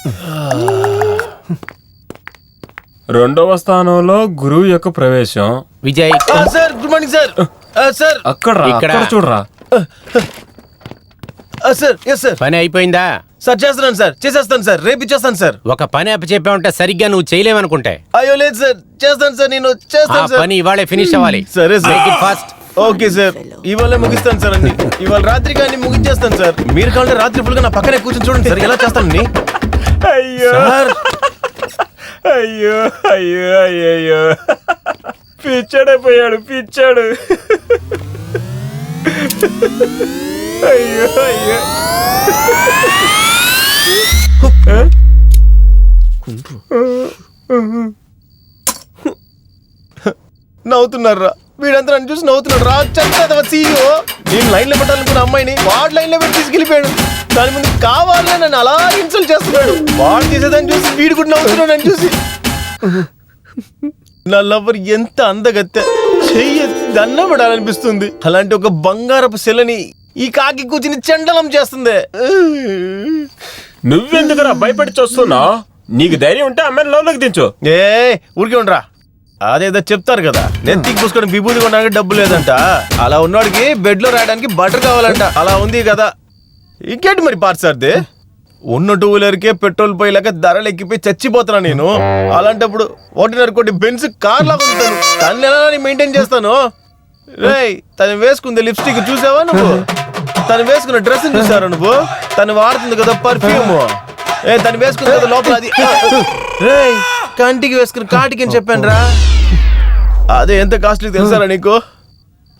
రెండవ స్థానంలో గురువు యొక్క ప్రవేశం. Vijay sir good morning sir. Sir. అక్కడ రా, ఇక్కడ. అక్కడ చూడరా. Sir yes sir. పని అయిపోయిందా? సార్ చేస్తున్నాను సార్. చేసేస్తాను సార్. రేపు ఇచ్చేస్తాను సార్. ఒక పని అప్పచెప్పామంటే సరిగ్గా నువ్వు చేయలేవనుకుంటే. అయ్యో లేదు సార్. చేస్తాను సార్. నేను ఆ చేస్తాను సార్. పని ఇవాళే ఫినిష్ అవ్వాలి. సరే సార్. Fast. Okay sir. ఇవాళ ముగిస్తాను సార్ అన్ని. ఇవాళ రాత్రి కానీ ముగించేస్తాను సార్. మీరు కావాలంటే రాత్రి ఫుల్గా నా పక్కనే కూర్చొని చూడండి సార్ ఎలా చేస్తానండి అయ్యో. సార్. అయ్యో అయ్యో అయ్యో పిచ్చాడైపోయాడు పిచ్చాడు. అయ్యో అయ్యో. నవ్వుతున్నారా? వీడంతా నన్ను చూసి నవ్వుతున్నాడు. రా చెత్త సీఈఓ. నేను లైన్లో పెట్టాలనుకున్న అమ్మాయిని వాడు లైన్లో పెట్టి తీసుకెళ్ళిపోయాడు. దాని ముందు కావాలనే నన్ను అలా ఇన్సల్ట్ చేస్తున్నాడు. వాడు చేసేదాన్ని చూసి వీడు కూడా నవ్వుతున్నాడు నన్ను చూసి. నా లవర్ ఎంత అందగత్తె. చెయ్యి దన్న పడాలనిపిస్తుంది అలాంటి ఒక బంగారపు శిలని ఈ కాకి కూర్చుని చెండలం చేస్తుంది. నువ్వెందుకురా భయపడి చూస్తున్నావు? నీకు ధైర్యం ఉంటే అమ్మాయిని లోపలికి దించు. ఏ ఊరికే ఉండరా. అదేదో చెప్తారు కదా. నెత్తికి పూసుకొని విభూతి కొనడానికి డబ్బు లేదంట. అలా ఉన్నోడికి బెడ్లో రాయడానికి బటర్ కావాలంట. అలా ఉంది కదా. ఇంకేంటి మరి పార్సార్ది ఉన్న టూ వీలర్కే పెట్రోల్ పోయేలాక ధరలు ఎక్కిపోయి చచ్చిపోతున్నా నేను. అలాంటప్పుడు ఒకటిన్నర కోటి బెన్స్ కార్ లాగా ఉంటాను తను ఎలా మెయింటైన్ చేస్తాను? రేయ్ తను వేసుకుంది లిప్స్టిక్ చూసావా నువ్వు? తను వేసుకున్న డ్రెస్ చూసారా నువ్వు? తను వాడుతుంది కదా పర్ఫ్యూమ్ ఏ తను వేసుకుంది కదా లోపల అది. రేయ్ కంటికి వేసుకుని కాటికి అని చెప్పాను రా అదే ఎంత కాస్ట్లీ తెలుసారా నీకు?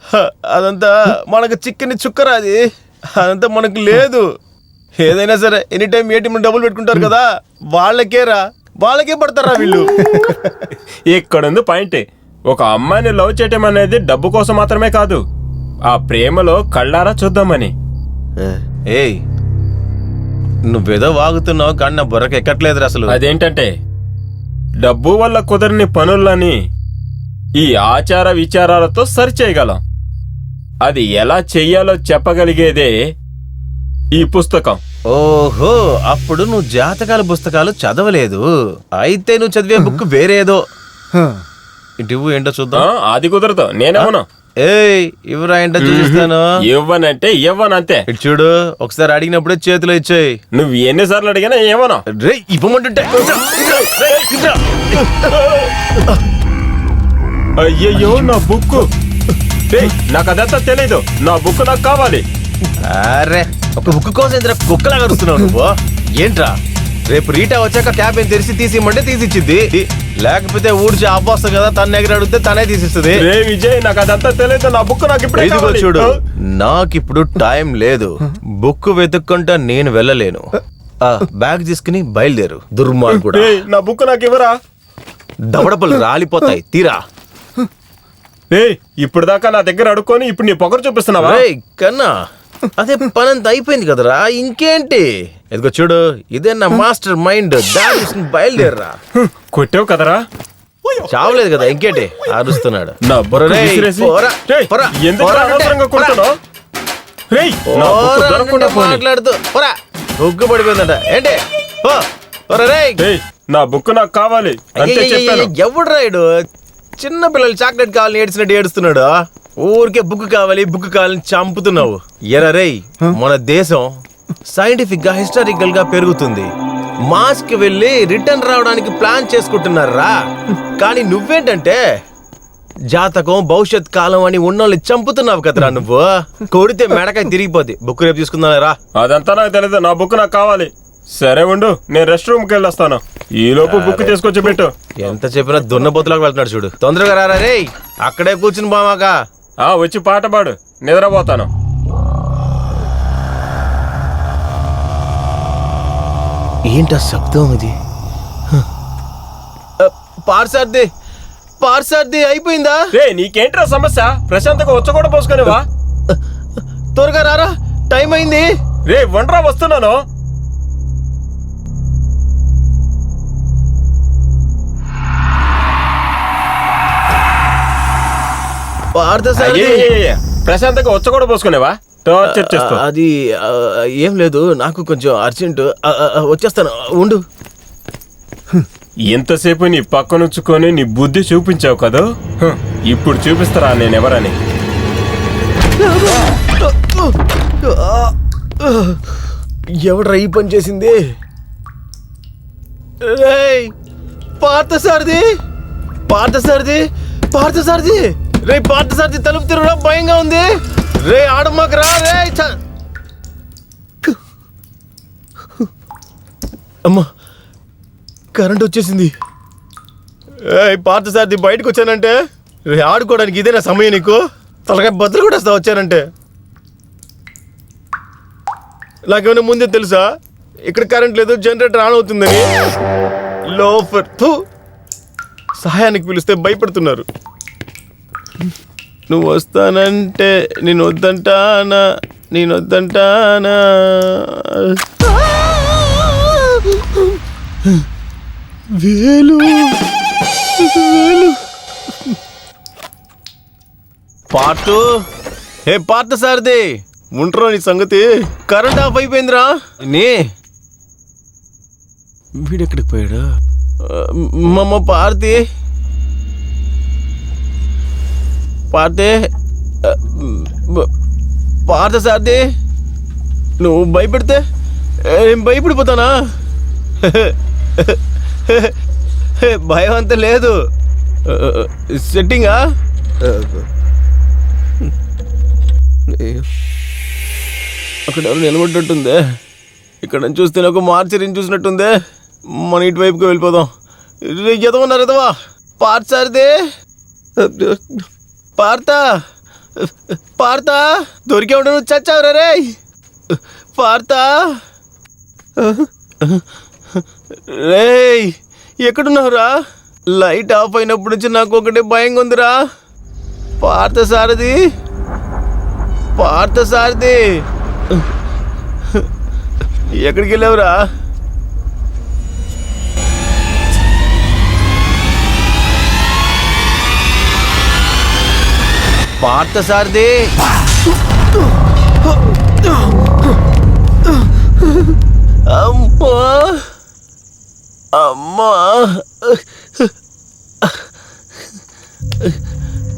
హ, అదంతా మనకు చిక్కని చుక్కరా అది. అదంతా మనకు లేదు. ఏదైనా సరే ఎనీ టైం ఏటీఎం డబ్బులు పెట్టుకుంటారు కదా వాళ్ళకే రా వాళ్ళకే పడతారా వీళ్ళు? ఇక్కడుంది పాయింట్ ఒక అమ్మాయిని లవ్ చేయటం అనేది డబ్బు కోసం మాత్రమే కాదు ఆ ప్రేమలో కళ్ళారా చూద్దామని. ఏయ్ నువ్వేదో వాగుతున్నావు కానీ నా బుర్రకి ఎక్కట్లేదు అసలు. అదేంటంటే డబ్బు వల్ల కుదరని పనులని ఈ ఆచార విచారాలతో సరిచేయగలం. అది ఎలా చెయ్యాలో చెప్పగలిగేదే ఈ పుస్తకం. ఓహో అప్పుడు నువ్వు జాతకాల పుస్తకాలు చదవలేదు. అయితే నువ్వు చదివే బుక్ వేరేదో. ఇటు ఇవ్వు ఏంటో ఆ, చూద్దాం అది కుదరదు నేనేమను? ఏయ్ ఇవ్వరా ఏంటో చూపిస్తాను ఇవ్వనంటే ఇవ్వనంతే. ఇటు చూడు ఒకసారి అడిగినప్పుడే చేతిలో ఇచ్చేయి. నువ్వు ఎన్నిసార్లు అడిగినా ఏమను? రే ఇవ్వమంటుంటే. అయ్యయ్యో నా బుక్ నాకు అదంతా తెలీదు. నా బుక్ నాకు కావాలి. అరే ఒక బుక్ కోసం ఇంత కుక్కలాగా అరుస్తున్నావు నువ్వు? ఏంట్రా? రేపు రీటా వచ్చాక క్యాబిన్ తెరిచి తీసిమ్మంటే తీసిచ్చింది లేకపోతే ఊడ్చి అబ్బాస్తా కదా తన దగ్గర అడిగితే తనే తీసిస్తుంది. రే విజయ్ నాకు అదంతా తెలియదు నా బుక్ నాకు ఇప్పుడే ఇదిగో. చూడు నాకిప్పుడు టైం లేదు. బుక్ వెతుక్కుంటా నేను వెళ్ళలేను. ఆ బ్యాగ్ తీసుకుని బయలుదేరు. దుర్మార్గుడు. నా బుక్ నాకు ఇవ్వరా? దవడపలు రాలిపోతాయి. తీరా. ఏయ్ ఇప్పుడు దాకా నా దగ్గర అడుక్కొని ఇప్పుడు నీ పొగరు చూపిస్తున్నావా? కన్నా అదే పనంత అయిపోయింది కదరా ఇంకేంటి? ఇదిగో చూడు ఇదే నా మాస్టర్ మైండ్ తీసుకుని బయలుదేరరా. కొట్టావు కదరా? చావలేదు కదా ఇంకేంటి? అరుస్తున్నాడు నా బుర్ర రేయ్, విసిరేసి. పోరా, రేయ్, పోరా, ఎందుకు పోరా అనవసరంగా అంటే, పోరా. కొడుతున్నావు? రేయ్ నా బుక్ పోరా దొరకకుండా అంటే పోనీ. మాట్లాడుతూ పోరా. ఉగ్గు పడిపోయిందంట. ఏంటి? పో పోరా రేయ్. రేయ్ నా బుక్ నాకు కావాలి అంతే చెప్పాను ఎవడు రాయుడు చిన్న పిల్లలు చాక్లెట్ కావాలని ఏడ్చినట్టు ఏడుస్తున్నాడు. ఊరికే బుక్ కావాలి బుక్ కావాలని చంపుతున్నావు. ఎరా మన దేశం సైంటిఫిక్గా హిస్టారికల్గా పెరుగుతుంది. మాస్కి వెళ్ళి రిటర్న్ రావడానికి ప్లాన్ చేసుకుంటున్నారా? కానీ నువ్వేంటంటే జాతకం భవిష్యత్ కాలం అని ఉన్నోళ్ళని చంపుతున్నావు కదరా నువ్వు. కొడితే మెడకాయ తిరిగిపోద్ది. బుక్ రేపు తీసుకుందా రా. అదంతా నాకు తెలియదు నా బుక్ నాకు కావాలి. సరే ఉండు నేను రెస్ట్ రూమ్కి వెళ్ళొస్తాను. ఈ లోపు బుక్ తీసుకొచ్చి పెట్టు. ఎంత చెప్పినా దున్నపోతులాగా వెళ్తున్నాడు చూడు. తొందరగా రారా రేయ్ అక్కడే కూర్చుని బామాక. ఆ వచ్చి పాట పాడు నిద్రపోతాను. ఏంటా శబ్దం ఇది? పార్సార్ది పార్సార్ది అయిపోయిందా? రే నీకేంట్రా సమస్య? ప్రశాంతంగా వచ్చ కూడా పోసుకునేవా త్వరగా రారా టైం అయింది. రే వండ్రా వస్తున్నాను. పార్థసారథి. ప్రశాంతంగా వచ్చ కూడా పోసుకునేవా? టార్చర్ అది ఆ, ఏం లేదు నాకు కొంచెం అర్జెంట్. ఆ, ఆ, ఆ, వచ్చేస్తాను. ఉండు. ఎంతసేపు నీ పక్కనుంచుకొని నీ బుద్ధి చూపించావు కదా? హ, ఇప్పుడు చూపిస్తారా నేనెవరని? ఎవడ్రా ఈ పని చేసింది? రేయ్ పార్థసారథి! పార్థసారథి! పార్థసారథి! రే పార్థసారథి తలుపు తిరగడం భయంగా ఉంది. రే ఆడమ్మకు రా రే చ- అమ్మా కరెంట్ వచ్చేసింది. పార్థ సార్ది బయటకు వచ్చానంటే? రే ఆడుకోవడానికి ఇదేనా సమయం నీకు? తలకాయ బద్దలు కూడా వస్తా వచ్చానంటే. నాకేమైనా ముందే తెలుసా? ఇక్కడ కరెంట్ లేదు జనరేటర్ ఆన్ అవుతుందని. లోఫర్. సహాయానికి పిలిస్తే భయపడుతున్నారు. నువ్వు వస్తానంటే నేను వద్దంటానా నేను వద్దంటానా వేలు. వేలు. పార్టు. హే పార్ట్ సార్ది. ఉంటరా నీ సంగతి. కరెంట్ ఆఫ్ అయిపోయిందిరా. నీ. వీడెక్కడికి పోయాడు? మమ్మ పార్తి పార్థే పార్త సార్ది నువ్వు భయపెడితే నేను భయపడిపోతానా? భయం అంత లేదు సెట్టింగా? అక్కడ ఎవరు నిలబడ్డట్టుందే. ఇక్కడ నుంచి చూస్తే నాకు మార్చరిని చూసినట్టుందే. మన ఇటువైపుకి వెళ్ళిపోదాం. ఎదవన్నారు ఎదవా? పార్చారిదే పార్త పార్త దొరికే ఉండను చచ్చావురా రే. పార్త. రేయ్ ఎక్కడున్నావురా? లైట్ ఆఫ్ అయినప్పటి నుంచి నాకు ఒకటే భయంగా ఉందిరా. పార్త సారది పార్త సారది ఎక్కడికి వెళ్ళావురా? పార్త సార్దే అమ్మా. అమ్మా.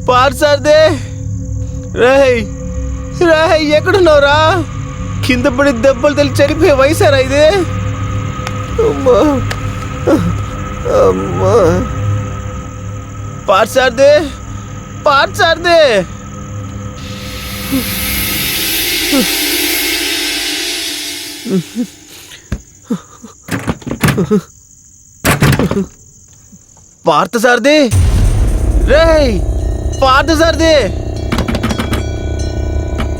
పార్సార్దే రేయ్ రేయ్ ఎక్కడున్నావురా? కింద పడి దెబ్బలు తెలిసి చనిపోయే వయసారా ఇది? అమ్మా. అమ్మా. పార్సార్దే పార్సార్దే పార్థసారథి రేయ్ పార్థసారథి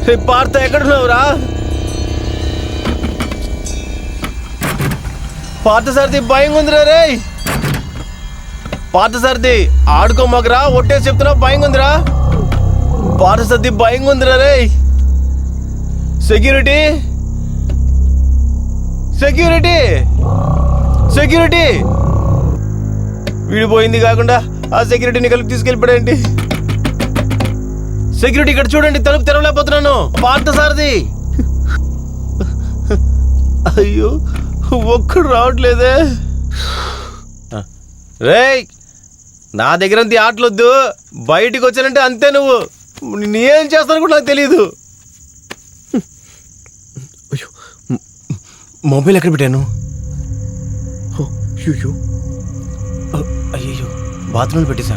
రే పార్థ ఎక్కడున్నావురా? పార్థసారథి భయం ఉందిరా రేయ్. పార్థసారథి ఆడుకోమాకరా ఒట్టేసి చెప్తున్నా భయం ఉందిరా పార్థసారథి భయంగా ఉందిరా రేయ్ సెక్యూరిటీ. సెక్యూరిటీ. సెక్యూరిటీ. విడిపోయింది కాకుండా ఆ సెక్యూరిటీని కలిపి తీసుకెళ్ళిపోయాడేంటి సెక్యూరిటీ ఇక్కడ చూడండి తలుపు తెరవలేకపోతున్నాను. పాత సారథి అయ్యో ఒక్కడు రావట్లేదే. రేయ్. నా దగ్గర అంత ఆటలొద్దు. బయటికి వచ్చానంటే అంతే నువ్వు. నేనేం చేస్తాను కూడా నాకు తెలియదు అయ్యో మొబైల్ ఎక్కడ పెట్టాను? అయ్యో అ- అయ్యయ్యో. బాత్రూంలో పెట్టేసా?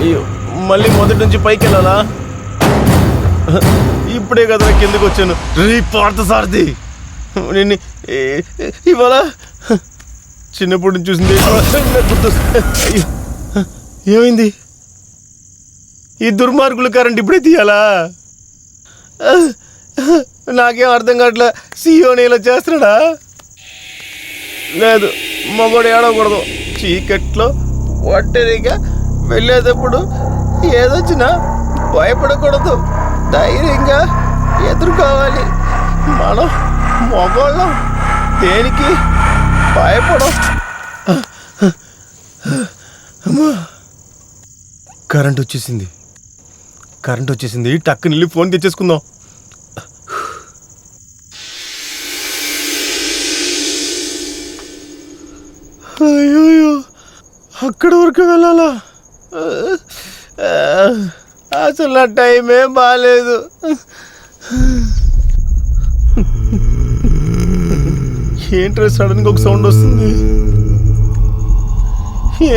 అయ్యో మళ్ళీ మొదటి నుంచి పైకి వెళ్ళాలా? ఇప్పుడే కదా కిందకు వచ్చాను. రీ పార్థ సారథి నిన్ను ఇవాళ చిన్నప్పటి నుంచి చూసింది. ఏమైంది? ఈ దుర్మార్గుల కరెంట్ ఇప్పుడే తీయాలా? నాకేం అర్థం కావట్లే? సీఓని ఇలా చేస్తున్నాడా? లేదు మగోడు ఏడవకూడదు. చీకట్లో ఒంటరిగా వెళ్ళేటప్పుడు ఏదొచ్చినా భయపడకూడదు. ధైర్యంగా ఎదుర్కోవాలి. మనం మగోళ్ళం దేనికి భయపడం కరెంట్ వచ్చేసింది. కరెంట్ వచ్చేసింది. టక్కుని వెళ్ళి ఫోన్ తెచ్చేసుకుందాం. అయ్యో అక్కడ వరకు వెళ్ళాలా? అసలు నా టైమే బాగాలేదు ఏంట్రా సడన్గా ఒక సౌండ్ వస్తుంది?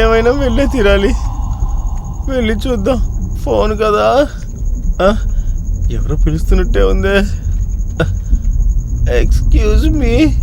ఏమైనా వెళ్ళే తీరాలి. వెళ్ళి చూద్దాం. ఫోన్ కదా. ఎవరో పిలుస్తున్నట్టే ఉందే. Excuse me